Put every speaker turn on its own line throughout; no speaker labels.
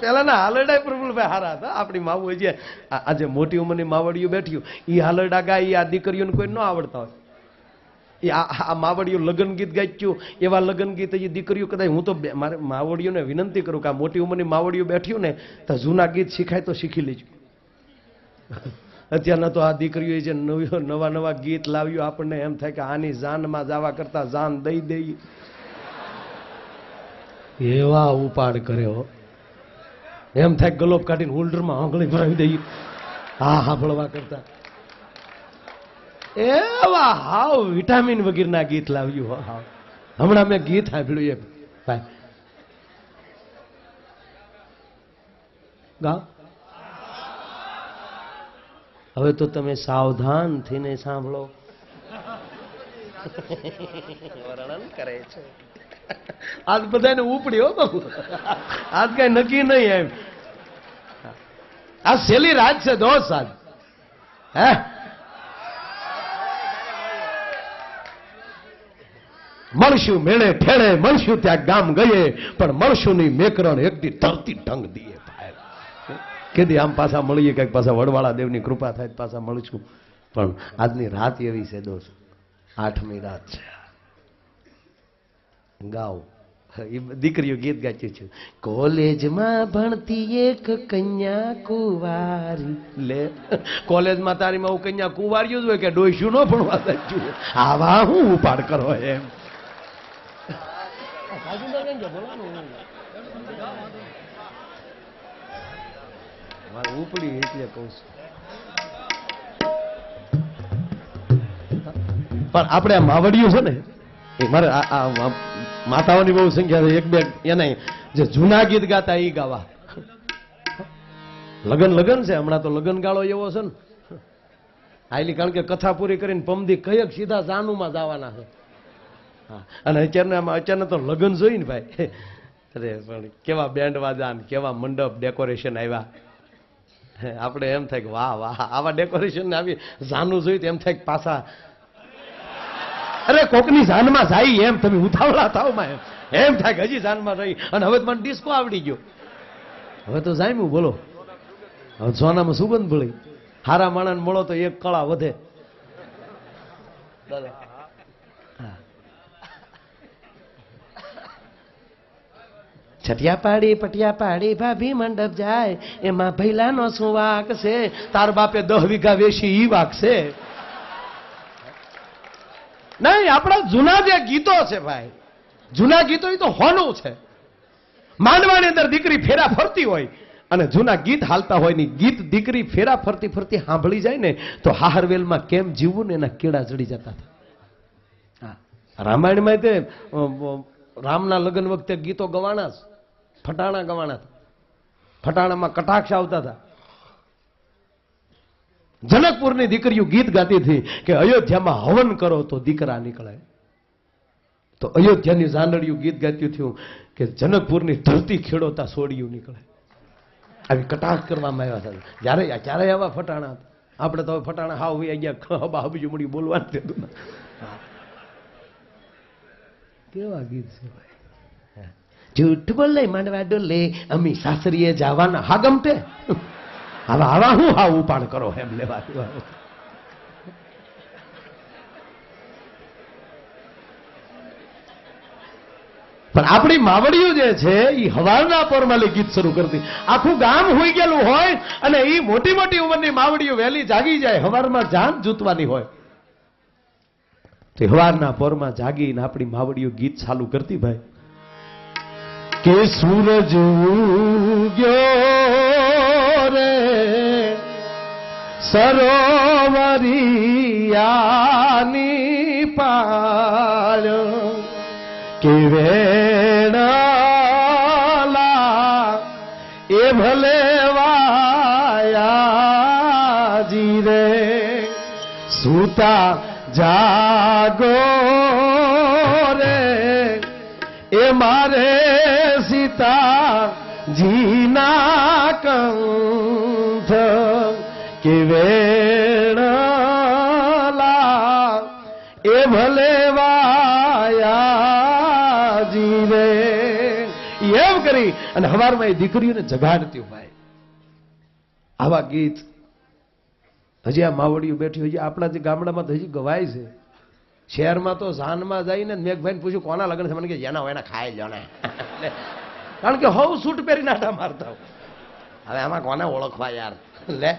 પેલાના હાલરડા પ્રફુલભાઈ હારા હતા. આપણી માવું જે આજે મોટી ઉંમરની માવડીઓ બેઠ્યું એ હાલરડા ગાય આ દીકરીઓને કોઈ ન આવડતા હોય. એ આ માવડીઓ લગ્ન ગીત ગાચ્યું એવા લગ્ન ગીત એ દીકરીઓ કદાચ હું તો મારે માવડીઓને વિનંતી કરું કે આ મોટી ઉંમરની માવડીઓ બેઠ્યું ને, તો જૂના ગીત શીખાય તો શીખી લેજો. અત્યારના તો આ દીકરીઓ જે નવા નવા ગીત લાવ્યું આપણને, એમ થાય કે આની જાનમાં જવા કરતા જાન દઈ દઈ. એવા ઉપાડ કર્યો. એમ થાય ગલોપ કાઢીને હોલ્ડરમાં આંગળી ભરાવી દઈએ. હા સાંભળવા કરતા. એવા હાવ વિટામિન વગેરેના ગીત લાવ્યું હા હમણાં મેં ગીત સાંભળ્યું એમ ભાઈ. ગાઓ હવે તો તમે સાવધાન થઈને સાંભળો. વર્ણન કરે છે. આજ બધાને ઉપડી બહુ. આજ કઈ નક્કી નહીં એમ. આ સેલી રાત છે દોસ્ત આજ. હે? મળશું મેળે ઠેળે મળશું ત્યાં ગામ ગયે, પણ મળશું નહીં મેકરણ એકદી ધરતી ઢંગ દીએ ભાઈ. કેદી આમ પાછા મળીએ કંઈક પાછા વડવાળા દેવની કૃપા થાય પાછા મળશું. પણ આજની રાત એવી છે દોસ્ત. આઠમી રાત છે. એ દીકરીઓ ગીત ગાચ્યું છે. કોલેજમાં ભણતી એક કન્યા કુવારી. લે, કોલેજમાં તારી માં કન્યા કુંવાર્યું જ હોય કે ડોઈશું નો ભણવા સાચું આવા હું ઉપાડ કરો એમ. ઉપડી એટલે કહું છું. પણ આપણે આ માવડિયું છે ને મારે માતાઓની બહુ સંખ્યા છે. એક બે એને જે જૂના ગીત ગાતા એ ગાવા. લગન લગન છે. હમણાં તો લગન ગાળો એવો છે ને. આયલી કારણ કે કથા પૂરી કરીને પમદી કયક સીધા જાનુમાં જવાના છે. અને અત્યારના અત્યારના તો લગન જોઈ ને ભાઈ. અરે, પણ કેવા બેન્ડ વાજા ને, કેવા મંડપ ડેકોરેશન આવ્યા આપણે એમ થાય કે વાહ વાહ, આવા ડેકોરેશન આવી જાનું જોયું તો એમ થાય કે પાછા અરે કોકની જાનમાં જાય એમ તમે ઉતાવળા થાવમાં એમ. એમ થાય કે હજી જાનમાં રહી. અને હવે તો મને ડિસ્કો આવડી ગયો. હવે તો જામ્યું બોલો. હવે સોનામાં સુગંધ ભળી. હારા માણસ મળો તો એક કળા વધે. છટિયા પાડી પટિયા પાડી ભાભી મંડપ જાય. એમાં ભૈલાનો શું વાક છે. તાર બાપે દહ વીઘા વેશી ઈ વાક છે નહીં આપણા જૂના જે ગીતો છે ભાઈ જૂના ગીતો એ તો હોનું છે. માંડવાની અંદર દીકરી ફેરા ફરતી હોય અને જૂના ગીત હાલતા હોયની ગીત દીકરી ફેરા ફરતી ફરતી સાંભળી જાય ને તો હાહરવેલમાં કેમ જીવવું ને એના કેળા ચડી જતા હતા. હા. રામાયણમાં તે રામના લગ્ન વખતે ગીતો ગવાણા ફટાણા ગવાણા ફટાણામાં કટાક્ષ આવતા હતા. જનકપુરની દીકરીઓ ગીત ગાતી હતી કે અયોધ્યામાં હવન કરો તો દીકરા નીકળે. તો અયોધ્યાની જાનડિયું ગીત ગાતું થયું કે જનકપુરની ધરતી ખેડોતા સોડિયું નીકળે. આવી કટાક્ષ કરવામાં આવ્યા હતા. જ્યારે ક્યારે આવા ફટાણા હતા. આપણે તો ફટાણા હાવ હોય ગયા હબા હબજુ મળી બોલવાનું થતું કેવા ગીત છે ભાઈ? જૂઠ બોલે, માંડવા ડોલે, અમી સાસરીએ જવાના. હા, ગમતે? હવે આવા હું હા ઉપાડ કરો એમ લેવા પણ આપણી માવડીઓ જે છે એ હવારના પોરમાં ગીત શરૂ કરતી આખું ગામ હોઈ ગયેલું હોય અને એ મોટી મોટી ઉંમરની માવડીઓ વહેલી જાગી જાય, હવારમાં જાન જૂતવાની હોય. તો હવારના પોરમાં જાગીને આપણી માવડીઓ ગીત ચાલુ કરતી ભાઈ. કે સૂરજ ઉગ્યો સરોવરિયાની પાળ કે વેણલા એ ભલે વાયાજી રે, સૂતા જાગો રે. એ મારે સીતા જીના કંઠ કે વેણલા એ ભલે વાયા એમ કરી અને હવારમાં એ દીકરીઓને જગાડતી ભાઈ. આવા ગીત. હજી આ માવડીઓ બેઠી હજી આપણા જે ગામડામાં તો હજી ગવાય છે. શહેરમાં તો જાનમાં જઈને મેઘભાઈને પૂછ્યું, કોના લગ્ન છે? મને કે, જેના હોય એના ખાય જણે કારણ કે હવ સૂટ પહેરી નાટા મારતા હવે આમાં કોને ઓળખવા યાર? લે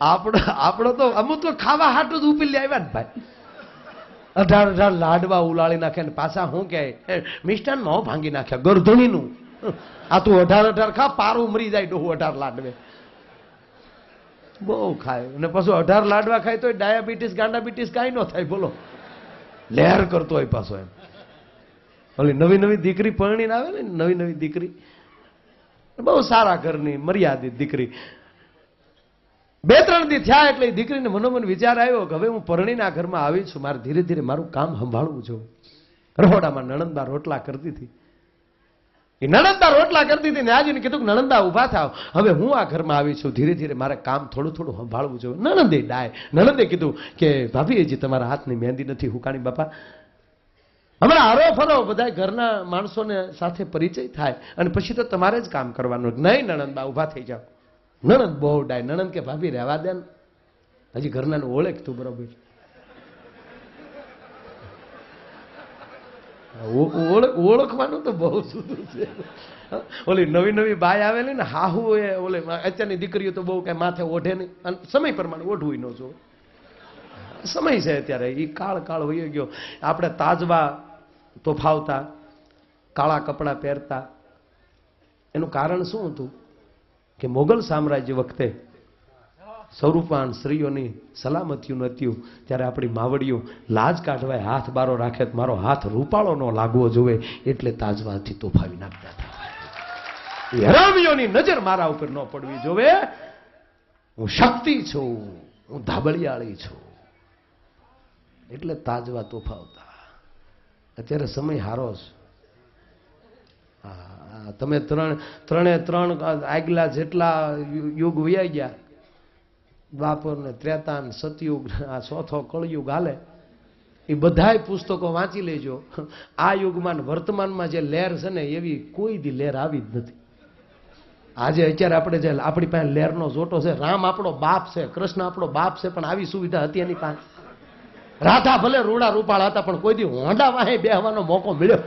આપણો આપણો તો અમુક તો ખાવા હાટું જ ઉપી આવ્યા ને ભાઈ. અઢાર અઢાર લાડવા ઉલાળી નાખે ને પાછા શું કહે મિષ્ટાન નો ભાંગી નાખ્યા ગરધણીનું. આ તું અઢાર અઢાર ખા, પારું મરી જાય ડોહું અઢાર લાડવે. બહુ ખાય. અને પાછું અઢાર લાડવા ખાય તો ડાયાબિટીસ, ગાંડાબિટીસ કાંઈ ન થાય, બોલો. લહેર કરતો હોય પાછો એમ. ઓલી નવી નવી દીકરી પરણીને આવે ને નવી નવી દીકરી. બહુ સારા ઘરની મર્યાદિત દીકરી. બે, ત્રણ દી થયા એટલે દીકરીને મનોમન વિચાર આવ્યો કે હવે હું પરણીના ઘરમાં આવી છું, મારે ધીરે ધીરે મારું કામ સંભાળવું છું. રહોડામાં નણંદા રોટલા કરતી હતી. એ નણંદા રોટલા કરતી હતી ને આજે કીધું કે નણંદા ઊભા થાવ. હવે હું આ ઘરમાં આવી છું, ધીરે ધીરે મારે કામ થોડું થોડું સંભાળવું જોઈએ નણંદે ડાય. નણંદે કીધું કે ભાભી, હજી તમારા હાથની મહેંદી નથી હુકાણી બાપા. હમણાં આરો ફરો બધા ઘરના માણસોને સાથે પરિચય થાય અને પછી તો તમારે જ કામ કરવાનું. નહીં, નણંદા, ઊભા થઈ જાઓ. નણંદ બહુ ડાય. નણંદ કે ભાભી, રહેવા દે ને. હજી ઘરનાને ઓળખ તું બરોબર ઓળખવાનું તો બહુ સુધું છે. ઓલી નવી નવી બાય આવેલી ને, હાહુ એ ઓલે, અત્યારની દીકરીઓ તો બહુ કઈ માથે ઓઢે નહીં. અને સમય પ્રમાણે ઓઢવું ન જો સમય છે અત્યારે. એ કાળ કાળ હોઈ ગયો. આપણે તાજવા તોફાવતા, કાળા કપડાં પહેરતા. એનું કારણ શું હતું? કે મોગલ સામ્રાજ્ય વખતે સ્વરૂપાન સ્ત્રીઓની સલામતીયું નહોતું. ત્યારે આપણી માવડીઓ લાજ કાઢવાય હાથ બારો રાખે મારો હાથ રૂપાળો ન લાગવો જોવે એટલે તાજવાથી તોફાવી નાખતા હતા. હરામીઓની નજર મારા ઉપર ન પડવી જોવે. હું શક્તિ છું, હું ધાબળિયાળી છું. એટલે તાજવા તોફાવતા અત્યારે સમય હારો છે તમે ત્રણ, ત્રણે ત્રણ આગલા જેટલા યુગ વયા ગયા. દ્વાપર ને ત્રેતા ને સતયુગ, આ ચોથો કળયુગ હાલે. એ બધાય પુસ્તકો વાંચી લેજો. આ યુગમાં વર્તમાનમાં જે લહેર છે ને, એવી કોઈ દી લહેર આવી જ નથી. આજે અત્યારે આપણે જે, આપણી પાસે લહેરનો જોટો છે. રામ આપણો બાપ છે, કૃષ્ણ આપણો બાપ છે, પણ આવી સુવિધા હતી એની પાસે. રાધા ભલે રૂડા રૂપાળ હતા, પણ કોઈ દી હોંડા વાહે બેહવાનો મોકો મળ્યો.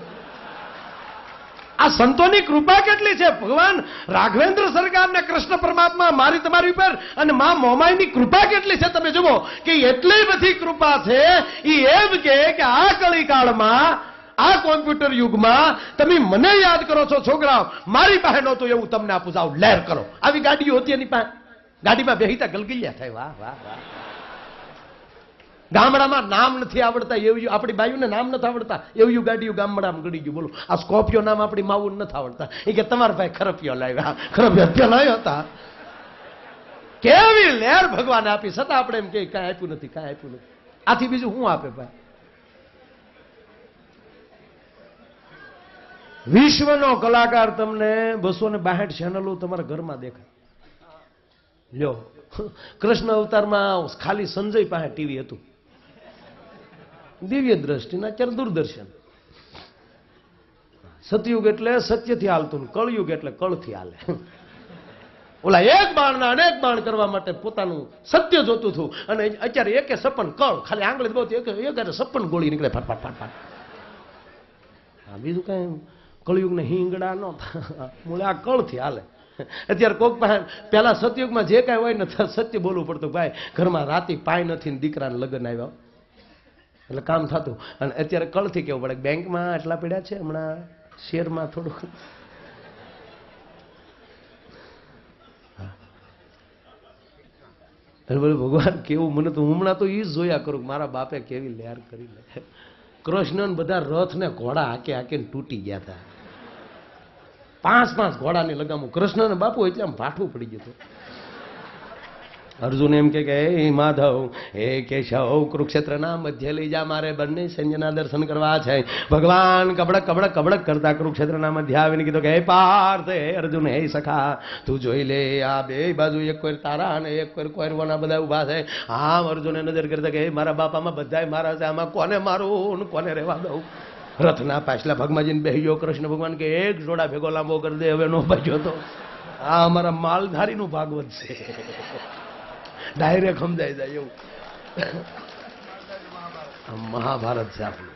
આ સંતોની કૃપા કેટલી છે? ભગવાન, રાઘવેન્દ્ર સરકાર ને કૃષ્ણ પરમાત્મા મારી તમારી ઉપર અને મા મોમાઈની કૃપા કેટલી છે? તમે જુઓ કે એટલી બધી કૃપા છે એ એમ કે આ કળીકાળમાં, આ કોમ્પ્યુટર યુગમાં તમે મને યાદ કરો છો, છોકરાઓ, મારી પાસે નહોતું એવું તમને આપું જાઓ લહેર કરો. આવી ગાડીઓ હતી એની પાસે. ગાડીમાં બેહીતા ગલગલિયા થાય. વાહ વાહ વાહ. ગામડામાં નામ નથી આવડતા, એવું આપણી બાયુને નામ નથી આવડતા. એવું ગાડીઓ ગામડામાં ગળી ગયું. બોલો, આ સ્કોપિયો નામ આપણી માવું નથી આવડતા. એ કે તમારા ભાઈ ખરપિયો લાવ્યા. ખરપિયો અત્યારે લાવ્યો હતા. કેવી લેર ભગવાન આપી, છતાં આપણે એમ કે કાંઈ આપ્યું નથી, કાંઈ આપ્યું નથી. આથી બીજું શું આપે ભાઈ? વિશ્વનો કલાકાર તમને બસો ને બાહઠ ચેનલો તમારા ઘરમાં દેખાય. લ્યો, કૃષ્ણ અવતારમાં ખાલી સંજય પાસે ટીવી હતું. દિવ્ય દ્રષ્ટિના ચાર દૂરદર્શન. સતયુગ એટલે સત્યથી હાલતું કળયુગ એટલે કળથી હાલે. ઓલા એક બાણના અનેક બાણ કરવા માટે પોતાનું સત્ય જોતું હતું. અને અત્યારે એકે સપન કળ, ખાલી આંગળી બહુ એક સપન ગોળી નીકળે, ફટ ફટ ફટ ફટ. હા બીજું કઈ કળયુગને હિંગડા ન મૂળે આ કળથી હાલે. અત્યારે કોક પાસે પેલા સતયુગમાં જે કાંઈ હોય ને, સત્ય બોલવું પડતું. ભાઈ, ઘરમાં રાતી પાય નથી ને દીકરાને લગ્ન આવ્યા. એટલે કામ થતું. અને અત્યારે કળથી કેવું પડે બેંકમાં આટલા પીડ્યા છે? હમણાં શેરમાં થોડું ભગવાન કેવું? મને તો હમણાં તો એ જ જોયા કરું મારા બાપે કેવી લહેર કરી લે. કૃષ્ણ બધા રથ ને ઘોડા હાકે હાકીને તૂટી ગયા હતા પાંચ પાંચ ઘોડાની લગામું. કૃષ્ણ ને બાપુ એટલે આમ ભાઠું પડી ગયું હતું. અર્જુન એમ કે હે માધવ હે કેશવ કુરુક્ષેત્રના મધ્ય લઈ જા, મારે બંને સૈન્યના દર્શન કરવા છે. ભગવાન કબડક કબડક કબડક કરતા કુરુક્ષેત્રના મધ્ય આવીને કીધું કે, હે પાર્થ, હે અર્જુન, હે સખા, તું જોઈ લે, આ બે બાજુ એક કોઈ તારા અને એક કોઈ કોરવાના બધા ઊભા છે. આમ અર્જુને નજર કરતા કે મારા બાપામાં બધાય મારા છે, આમાં કોને મારું કોને રહેવા દઉં? રથના પાછલા ભાગમાં જઈને બેસી ગયો કૃષ્ણ ભગવાન કે, એક જોડા ભેગો લાંબો કરી દે, હવે નો બાજ્યો તો. આ અમારા માલધારીનું ભાગવત છે. ડાયરેક્ટ સમજાઈ જાય એવું. મહાભારત છે આપણું.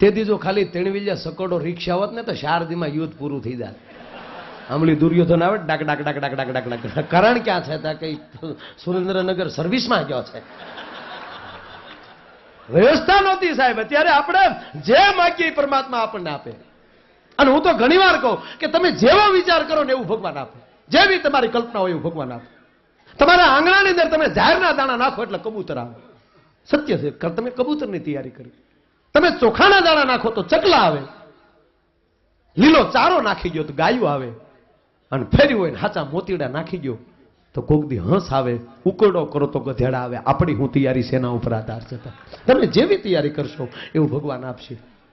તેથી જો ખાલી તેણવીલિયા સકોડો રિક્ષા હોત ને તો શારદીમાં યુદ્ધ પૂરું થઈ જાય આમલી દુર્યોધન આવે ડાક ડાક ડાક ડાક ડાક ડાક ડાક. કારણ ક્યાં છે ત્યાં કઈ સુરેન્દ્રનગર સર્વિસમાં ગયો છે? વ્યવસ્થા નહોતી સાહેબ. અત્યારે આપણે જે માગીએ પરમાત્મા આપણને આપે. અને હું તો ઘણી વાર કહું કે તમે જેવો વિચાર કરો ને એવું ભગવાન આપે. જેવી તમારી કલ્પના હોય એવું ભગવાન આપે. તમારા આંગણાની અંદર તમે ઝાડના દાણા નાખો એટલે કબૂતર આવે. સત્ય છે તમે કબૂતરની તૈયારી કરી. તમે ચોખાના દાણા નાખો તો ચકલા આવે. લીલો ચારો નાખી ગયો તો ગાયો આવે. અને ફેરી હોય હાચા મોતીડા નાખી ગયો તો કોકદી હંસ આવે, ઉકરડો કરો તો ગધેડા આવે. આપણી હું તૈયારી સેના ઉપર આધાર છે. તમે જેવી તૈયારી કરશો એવું ભગવાન આપશે.